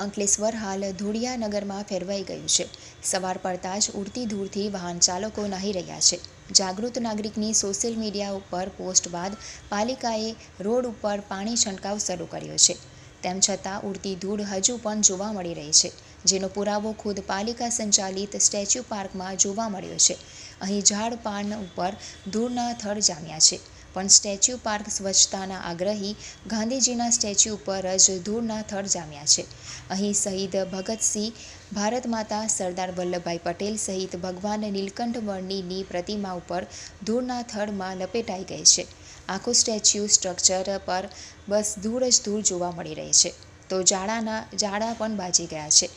અંકલેશ્વર હાલ ધોળિયાનગરમાં ફેરવાઈ ગયું છે. સવાર પડતા જ ઉડતી ધૂળથી વાહન ચાલકો નાહી રહ્યા છે. જાગૃત નાગરિકની સોશિયલ મીડિયા ઉપર પોસ્ટ બાદ પાલિકાએ રોડ ઉપર પાણી છંટકાવ શરૂ કર્યો છે. તેમ છતાં ઉડતી ધૂળ હજુ પણ જોવા મળી રહી છે. જેનો પુરાવો ખુદ પાલિકા સંચાલિત સ્ટેચ્યુ પાર્કમાં જોવા મળ્યો છે. અહીં ઝાડ પાન ઉપર ધૂળના થર જામ્યા છે. પણ સ્ટેચ્યુ પાર્ક સ્વચ્છતાના આગ્રહી ગાંધીજીના સ્ટેચ્યુ ઉપર જ ધૂળના થર જામ્યા છે. અહીં શહીદ ભગતસિંહ, ભારત માતા સરદાર વલ્લભભાઈ પટેલ સહિત ભગવાન નીલકંઠ વર્ણીની પ્રતિમા ઉપર ધૂળના થળમાં લપેટાઈ ગઈ છે. આખું સ્ટેચ્યુ સ્ટ્રક્ચર પર બસ ધૂળ જ ધૂળ જોવા મળી રહી છે. તો જાડાના જાડા પણ બાજી ગયા છે.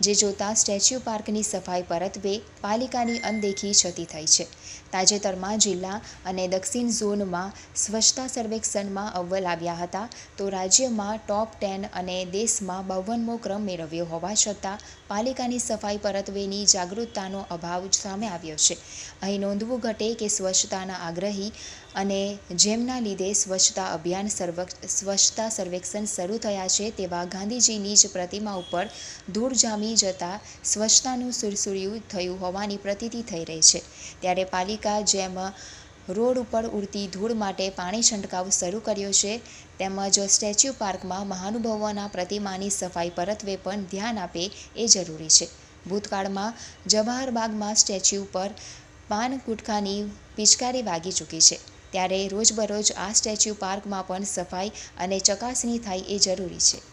જે જોતાં સ્ટેચ્યુ પાર્કની સફાઈ પરત્વે પાલિકાની અનદેખી છતી થઈ છે. તાજેતરમાં જિલ્લા અને દક્ષિણ ઝોનમાં સ્વચ્છતા સર્વેક્ષણમાં અવ્વલ આવ્યા હતા તો રાજ્યમાં ટોપ ટેન અને દેશમાં બાવનમો ક્રમ મેળવ્યો હોવા છતાં પાલિકાની સફાઈ પરત્વેની જાગૃતતાનો અભાવ સામે આવ્યો છે. અહીં નોંધવું ઘટે કે સ્વચ્છતાના આગ્રહી અને જેમના લીધે સ્વચ્છતા અભિયાન સર્વ સ્વચ્છતા સર્વેક્ષણ શરૂ થયા છે તેવા ગાંધીજીની જ પ્રતિમા ઉપર ધૂળ જામી જતાં સ્વચ્છતાનું સુરસુર્યું થયું હોવાની પ્રતીતિ થઈ રહી છે. ત્યારે પાલિકા જેમ રોડ ઉપર ઉડતી ધૂળ માટે પાણી છંટકાવ શરૂ કર્યો છે, તેમજ સ્ટેચ્યુ પાર્કમાં મહાનુભાવોના પ્રતિમાની સફાઈ પરત્વે પણ ધ્યાન આપે એ જરૂરી છે. ભૂતકાળમાં જવાહરબાગમાં સ્ટેચ્યુ પર પાન ગુટખાની પિચકારી વાગી ચૂકી છે. ત્યારે રોજબરોજ આ સ્ટેચ્યુ પાર્કમાં પણ સફાઈ અને ચકાસણી થાય એ જરૂરી છે.